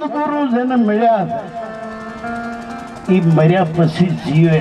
સદગુરુ જેને મળ્યા એ મર્યા પછી જીવે.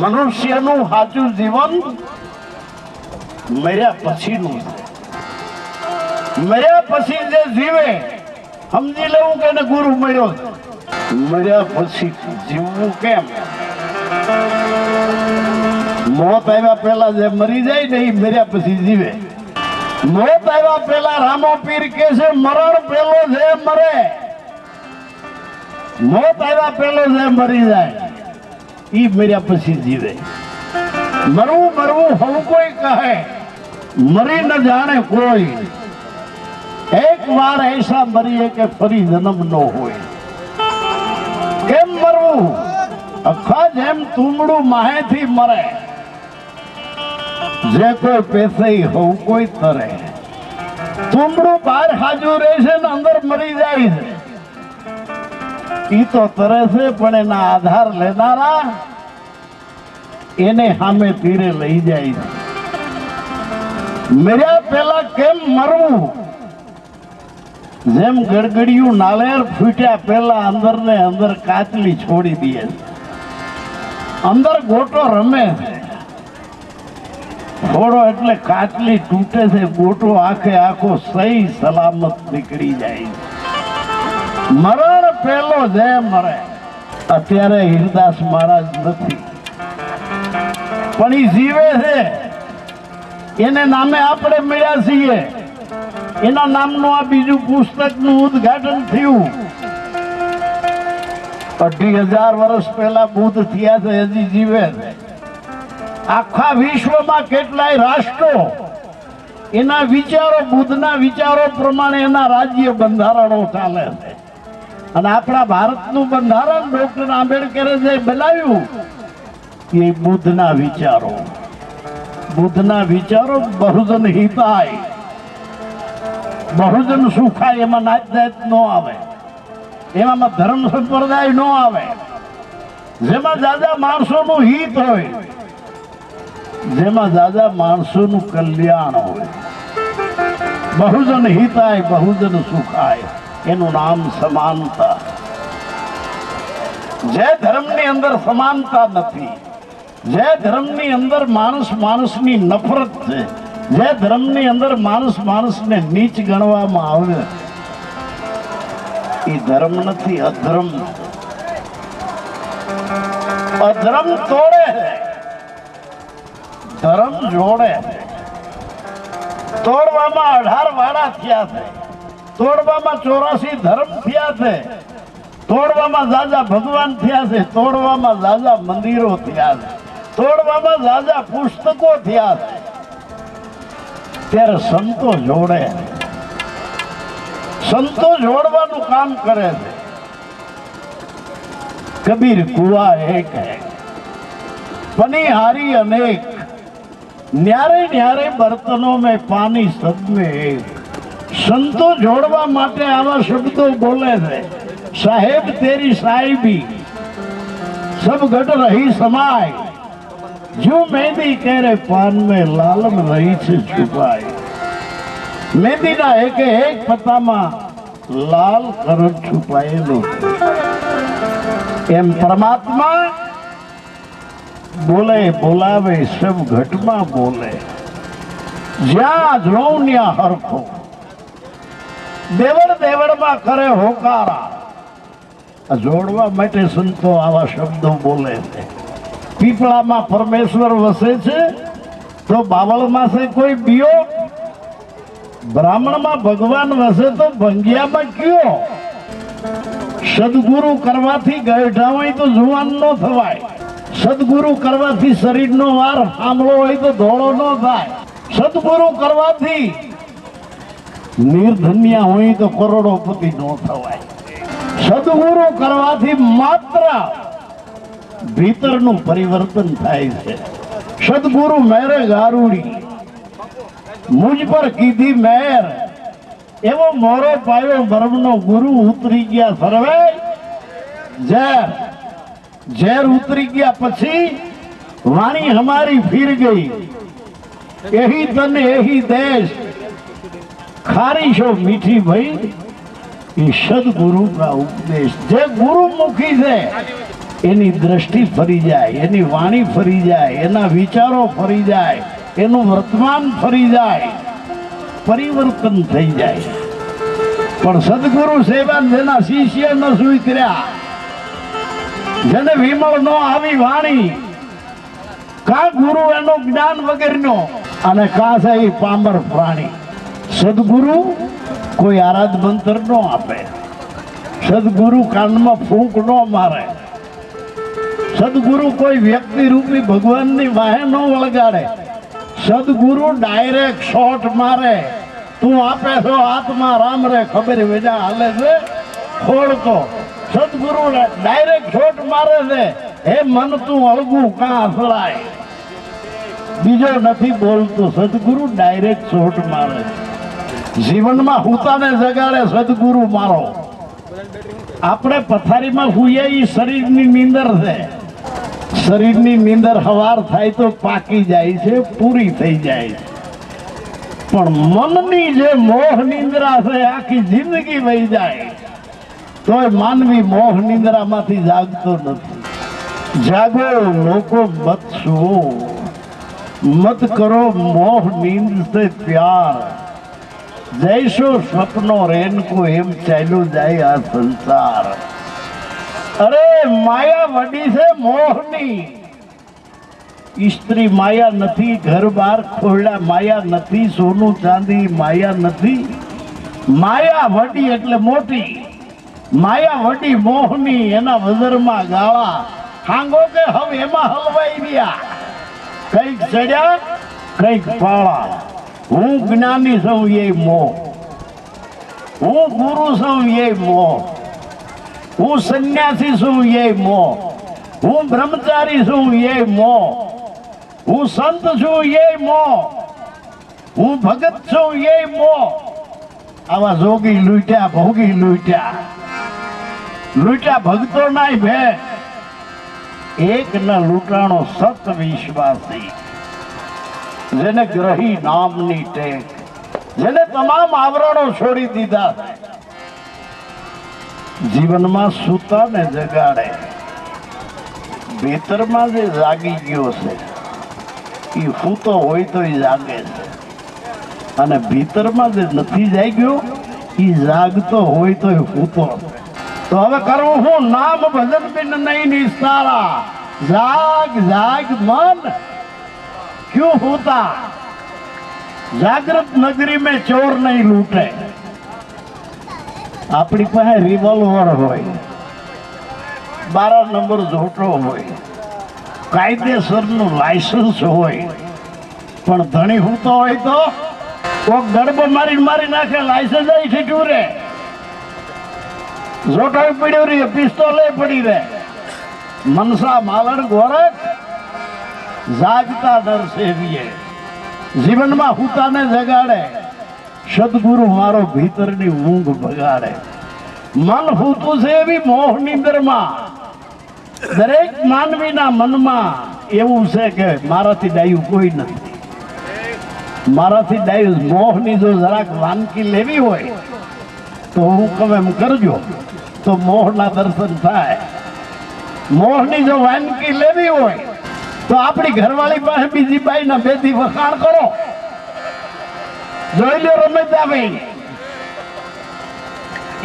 મનુષ્યનું સાચું જીવન મર્યા પછીનું. મર્યા પછી જે જીવે, સમજી લેવું કે ગુરુ મળ્યો મર્યા પછી જીવવું કેમ? મોત આવ્યા પહેલા જે મરી જાય ને એ મર્યા પછી જીવે. મોત આવ્યા પેલા રામો પીર કે છે, મરણ પેલો જે મરે. મોત આવ્યા પેલો જે મરી જાય, ઈ મર્યા પછી જીવે. મરવું મરવું હું કોઈ કહે, મરી ન જાણે કોઈ. એક વાર એસા મરીએ કે ફરી જન્મ ન હોય. કેમ મરવું? અખા જેમ તુમડું માહેથી મરે. જે કોઈ પેસે હોઉં કોઈ તરે. તુમડું બહાર હાજુ રહેશે ને અંદર મરી જાય છે. એ તો તરે છે પણ એના આધાર લેનારા એને સામે તીરે લઈ જાય છે. મર્યા પેલા કેમ મરવું? જેમ ગડગડિયું નાળેર ફૂટ્યા પહેલા અંદર ને અંદર કાચલી છોડી દે છે. અંદર ગોટો રમે છે. થોડો એટલે કાચલી તૂટે છે ગોટો આખે આખો સહી સલામત નીકળી જાય. મરણ પેલો જે મરે, અત્યારે હિરદાસ મહારાજ નથી. પણ એ જીવે છે. એને નામે આપણે મળ્યા છીએ. એના નામનું આ બીજું પુસ્તકનું ઉદ્ઘાટન થયું. અઢી હજાર વર્ષ પહેલા બુદ્ધ થયા છે, હજી જીવે છે. આખા વિશ્વમાં કેટલાય રાષ્ટ્રો, એના વિચારો, બુદ્ધના વિચારો પ્રમાણે એના રાજ્ય બંધારણો ચાલે છે. અને આપણા ભારતનું બંધારણ ડોક્ટર આંબેડકરે જે બનાવ્યું, એ બુદ્ધના વિચારો. બુદ્ધના વિચારો બહુજન હિતાય. બહુજન સુખાય, એમાં નાચ જાત ન આવે. એમાં ધર્મ સંપ્રદાય ન આવે. જેમાં દાદા માણસોનું હિત હોય જેમાં દાદા માણસોનું કલ્યાણ હોય. બહુજન હિતાય, બહુજન સુખાય. એનું નામ સમાનતા. જે ધર્મની અંદર સમાનતા નથી, જે ધર્મની અંદર માણસ માણસની નફરત છે, જે ધર્મની અંદર માણસ માણસને નીચ ગણવામાં આવે એ ધર્મ નથી, અધર્મ. અધર્મ તોડે ધર્મ જોડે. તોડવામાં અઢાર વાળા થયા છે. તોડવામાં ચોરાસી ધર્મ થયા છે. તોડવામાં જાજા ભગવાન થયા છે. તોડવામાં જાજા મંદિરો થયા છે. તોડવામાં જાજા પુસ્તકો થયા છે. ત્યારે સંતો જોડે. સંતો જોડવાનું કામ કરે છે. કબીર કુવા એક હે. પનિહારી અનેક. ન્યારે ન્યારે બર્તનો મેં પાની સબ સંતો જોડવા માટે આવા શબ્દો બોલે છે. સાહેબ, તેરી સાહેબી. સબ ઘટ રહી સમાય. જો મહેંદી કેરે પાન મેં લાલમ રહી છે છુપાય. મહેંદીના એક એક પત્તામાં લાલ કરંટ છુપાયેલો એમ પરમાત્મા બોલે, બોલાવે, સબ ઘટમાં બોલે. જ્યાં જોઉં હરખો. દેવડ દેવડમાં કરે હોકારા. જોડવા માટે સંતો આવા શબ્દો બોલે છે. પીપળામાં પરમેશ્વર વસે છે, તો બાવળમાં છે કોઈ બીયો બ્રાહ્મણમાં ભગવાન વસે તો ભંગિયામાં કયો? સદગુરુ કરવાથી ગયઢા હોય તો જુવાન ન થવાય. સદગુરુ કરવાથી શરીરનો વાર આમળો હોય તો ધોળો ન થાય સદગુરુ કરવાથી નિર્ધન્યા હોય તો કરોડોપતિ ન થવાય. સદગુરુ કરવાથી માત્ર ભીતરનું પરિવર્તન થાય છે. સદગુરુ મેરે ગારુડી, મુજ પર કીધી મેર. એવો મોરો પાયો ધર્મનો ગુરુ ઉતરી ગયા સર્વે. ઝેર ઝેર ઉતરી ગયા પછી વાણી હમારી ફીર ગઈ. એહી તન એહી દેશ. ખારી છો મીઠી ભાઈ, એ સદગુરુ ના ઉપદેશ. જે ગુરુમુખી છે, એની દ્રષ્ટિ ફરી જાય, એની વાણી ફરી જાય, એના વિચારો ફરી જાય, એનું વર્તમાન ફરી જાય, પરિવર્તન થઈ જાય. પણ સદગુરુ સેવા જેના શિષ્ય ન સ્વીકર્યા જેને વિમળ નો આવી વાણી, કા ગુરુ એનું જ્ઞાન વગરનો, અને કા એ પામર પ્રાણી. સદગુરુ કોઈ આરાધ મંત્ર નો આપે. સદગુરુ કાનમાં ફૂંક નો મારે. સદગુરુ કોઈ વ્યક્તિ રૂપી ભગવાનની વાહે ન વળગાડે. સદગુરુ ડાયરેક્ટ શોટ મારે. તું આપે છો આત્મા રામ રે, ખબર વેજા હાલે છે. ખોળતો. સદગુરુ ડાયરેક્ટ શોટ મારે છે. હે મન તું અળગું કાં અથડાય? બીજો નથી બોલતો. સદગુરુ ડાયરેક્ટ શોટ મારે. જીવનમાં હુતાને જગાડે સદગુરુ મારો. આપણે પથારીમાં હુઈએ એ શરીરની નીંદર છે. શરીરની નીંદર હવાર થાય તો પાકી જાય છે, પૂરી થઈ જાય છે. પણ મનની જે મોહ નિંદ્રા છે, આખી જિંદગી વહી જાય તોય માનવી મોહ નિંદ્રામાંથી જાગતો નથી. જાગો લોકો મત સુવો મત કરો મોહ નીંદ સે પ્યાર. જૈસો સપનો રેનકો એમ ચાલ્યું જાય આ સંસાર. અરે માયા વડી છે મોહની. સ્ત્રી માયા નથી, ઘર બાર ખોરડા માયા નથી, સોનું ચાંદી માયા નથી. માયા વડી એટલે મોટી. માયા વડી મોહની એના વજરમાં ગાળા હાંગો કે હવે એમાં હલવાઈ રહ્યા કંઈક ચડ્યા, કંઈક પાળા. હું જ્ઞાની છું એ મોહ હું ગુરુ સૌ એ મોહ હું સંન્યાસી છું એ મોહ હું બ્રહ્મચારી છું એ મોહ હું સંત છું એ મોહ હું ભગત છું એ મોહ આવા જોગી લૂંટ્યા, ભોગી લૂંટ્યા. લૂંટ્યા ભક્તો નાય ભે. એક ના લૂંટાણો સત વિશ્વાસી. જેને ગ્રહી નામની ટેક. જેને તમામ આવરણો છોડી દીધા. જીવનમાં સૂતાને જગાડે. ભીતરમાં જે જાગી ગયો છે, એ સૂતો હોય તો એ જાગે છે. અને ભીતરમાં જે નથી જાગ્યો, એ જાગતો હોય તો એ સૂતો છે. તો હવે કરું હું નામ ભજન બિન નહીં નિસ્તારા જાગ જાગ મન. ક્યું હોતા? જાગૃત નગરી મેં ચોર નહીં લૂટે. આપણી પાસે રિવોલ્વર હોય. બાર નંબર જોટો હોય. કાયદેસરનું લાયસન્સ હોય. પણ ધણી હું તો હોય તો કોક ગરબો મારી મારી નાખે લાયસન્સ ઠીઠું રે રે, પિસ્તોલે પડી રહે મનસા માલણ ગોરખ જાગતા દર્શેવીએ જીવનમાં હુતાને જગાડે. સદગુરુ મારો ભીતરની ઊંઘ બગાડે મન હુતું છે એવી મોહ નિંદરમાં. દરેક માનવીના મનમાં એવું છે કે મારાથી ડાયું કોઈ નથી. મારાથી ડાયું મોહની જો જરાક વાનકી લેવી હોય, તો હું કમ એમ કરજો. તો મોહના દર્શન થાય. મોહની જો વાનગી લેવી હોય, તો આપણી ઘરવાળી પાસે બીજી બાઈ ના બેથી વખાણ કરો. જોઈ લો રમેશભાઈ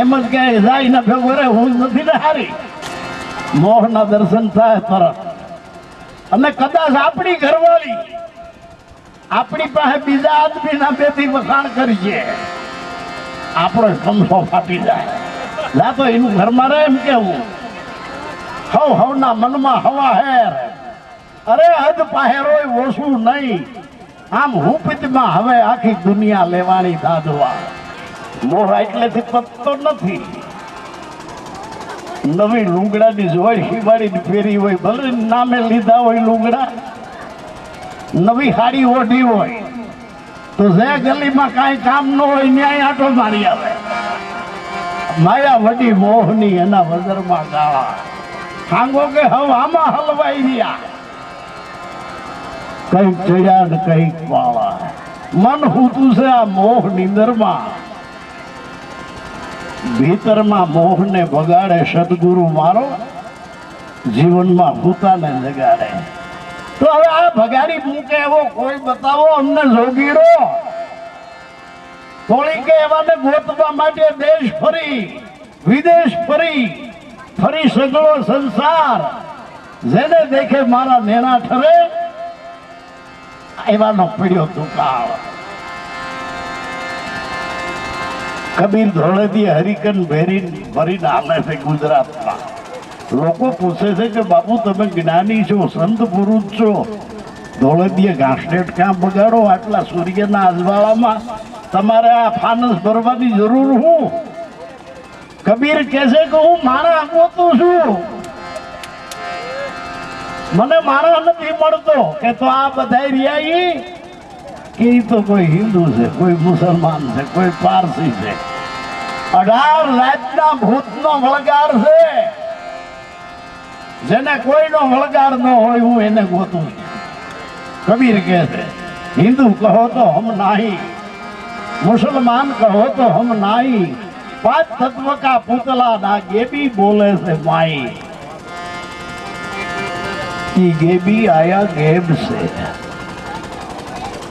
એમ જ કે જાય ને ભેગો હું નથી ને હારી. મોહના દર્શન થાય તરત. અને કદાચ આપણી ઘરવાળી આપણી પાસે બીજા આદમી ના બેથી વખાણ કરીએ આપણો કમસો ફાટી જાય. લા તો એનું ઘરમાં રહે એમ કેવું? હવ હવના મનમાં હવા હેર. અરે હદ પાહેરો ઓછું નહીં. આમ હુપિતમાં હવે આખી દુનિયા લેવાની દાદવા. મોહ એટલેથી પતતો નથી. નવી લુંગડાની જોડ શિવાડી ફેરી હોય, ભલે નામે લીધા હોય લુંગડા, નવી હાડી ઓઢી હોય, તો જે ગલીમાં કાંઈ કામ ન હોય, ન્યાય આટો મારી આવે. માયા વડી મોહની એના વજરમાં ગાળા. ખાંગો કે હવે આમાં હલવાઈ રહ્યા. કંઈક ચડ્યા ને કંઈક પાળા મન હૂતું છે આ મોહ નિંદરમાં ભીતરમાં મોહને બગાડે સદગુરુ મારો, જીવનમાં હુતાને જગાડે. તો હવે આ ભગાડી મૂકે એવો કોઈ બતાવો અમને જોગીરો? થોડી કે એવાને ગોતવા માટે દેશ ફરી, વિદેશ ફરી ફરી સગળો સંસાર. જેને દેખે મારા નેણા ઠરે, એવાનો પીડ્યો દુકાળ. કબીર ધોળેથી હરિકન ભેરી ભરીને હાલે છે ગુજરાતમાં. લોકો પૂછે છે કે, બાપુ, તમે જ્ઞાની છો, સંત પુરુષ છો? ધોળેદીએ ઘાસનેટ ક્યાં બગાડો આટલા સૂર્યના અજવાળામાં તમારે આ ફાનસ ભરવાની જરૂર હું? કબીર કહે છે કે હું મારા ગોતું છું. મને માણા નથી મળતો કે તો આ બધા રિયાઈ કે તો કોઈ હિન્દુ છે, કોઈ મુસલમાન છે, કોઈ પારસી છે. અઢાર રાતના ભૂતનો વળગાર છે. જેને કોઈનો વળગાર ન હોય હું એને ગોતું છું. કબીર કહે છે, હિન્દુ કહો તો હમ નહીં. મુસલમાન કહો તો હમ નહીં પાંચ તત્વ કા પુતલા ના ગેબી બોલે છે માઈ. ઈ ગેબી આયા ગેબ છે.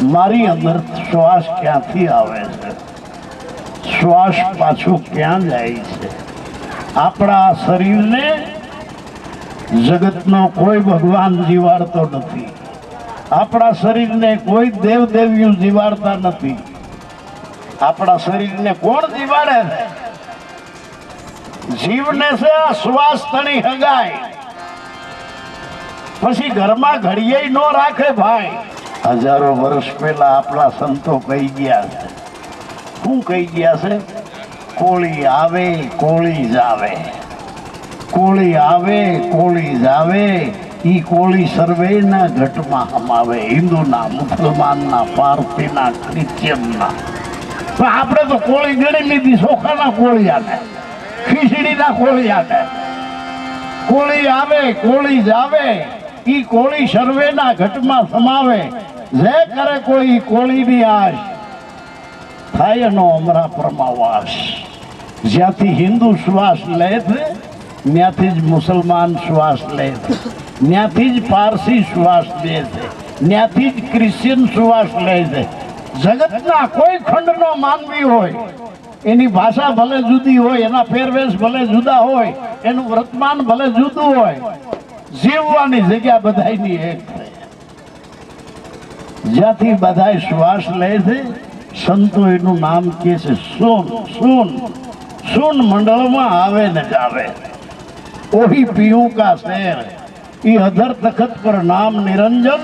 મારી અંદર શ્વાસ ક્યાંથી આવે છે? શ્વાસ પાછું ક્યાં જાય છે? આપણા શરીરને જગતનો કોઈ ભગવાન જીવાડતો નથી. આપણા શરીરને કોઈ દેવ દેવીઓ જીવાડતા નથી. આપણા શરીરને કોણ જીવાડે જીવને છે આ હગાય પછી ઘરમાં ઘડીએ ન રાખે ભાઈ. હજારો વર્ષ પહેલા આપણા સંતો કહી ગયા છે. શું કહી ગયા છે? કોળી આવે, કોળી જાવે કોળી આવે, કોળી જાવે ઈ કોળી સર્વેના ઘટમાં સમાવે હિન્દુના, મુસલમાનના, પારસીના ક્રિશ્ચિયનના પણ આપણે તો કોળી ગણી લીધી, સોખાના કોળિયાને. ખીચડીના કોળિયાને. કોળી આવે, કોળી જાવે ઈ કોળી સર્વેના ઘટમાં સમાવે. જે કરે કોઈ કોળીની આશ. થાય એનો અમરા પરમાવાસ જ્યાંથી હિન્દુ શ્વાસ લે છે ત્યાંથી જ મુસલમાન શ્વાસ લે છે. ત્યાંથી જ પારસી શ્વાસ લે છે. ત્યાંથી જ ક્રિશ્ચિયન શ્વાસ લે છે. જગતના કોઈ ખંડનો માનવી હોય, એની ભાષા ભલે જુદી હોય, એના પહેરવેશ ભલે જુદા હોય, એનું વર્તમાન ભલે જુદું હોય, જીવવાની જગ્યા બધાની એક જ્યાંથી બધા શ્વાસ લે છે, સંતો એનું નામ કે છે સોન સોન. સોન મંડળમાં આવે ને જાવે. ઓહી પીયું કા શેર ઈ અધર તખત પર નામ નિરંજન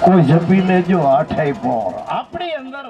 કોઈ જપીને લેજો આઠાઈ પોર આપણી અંદર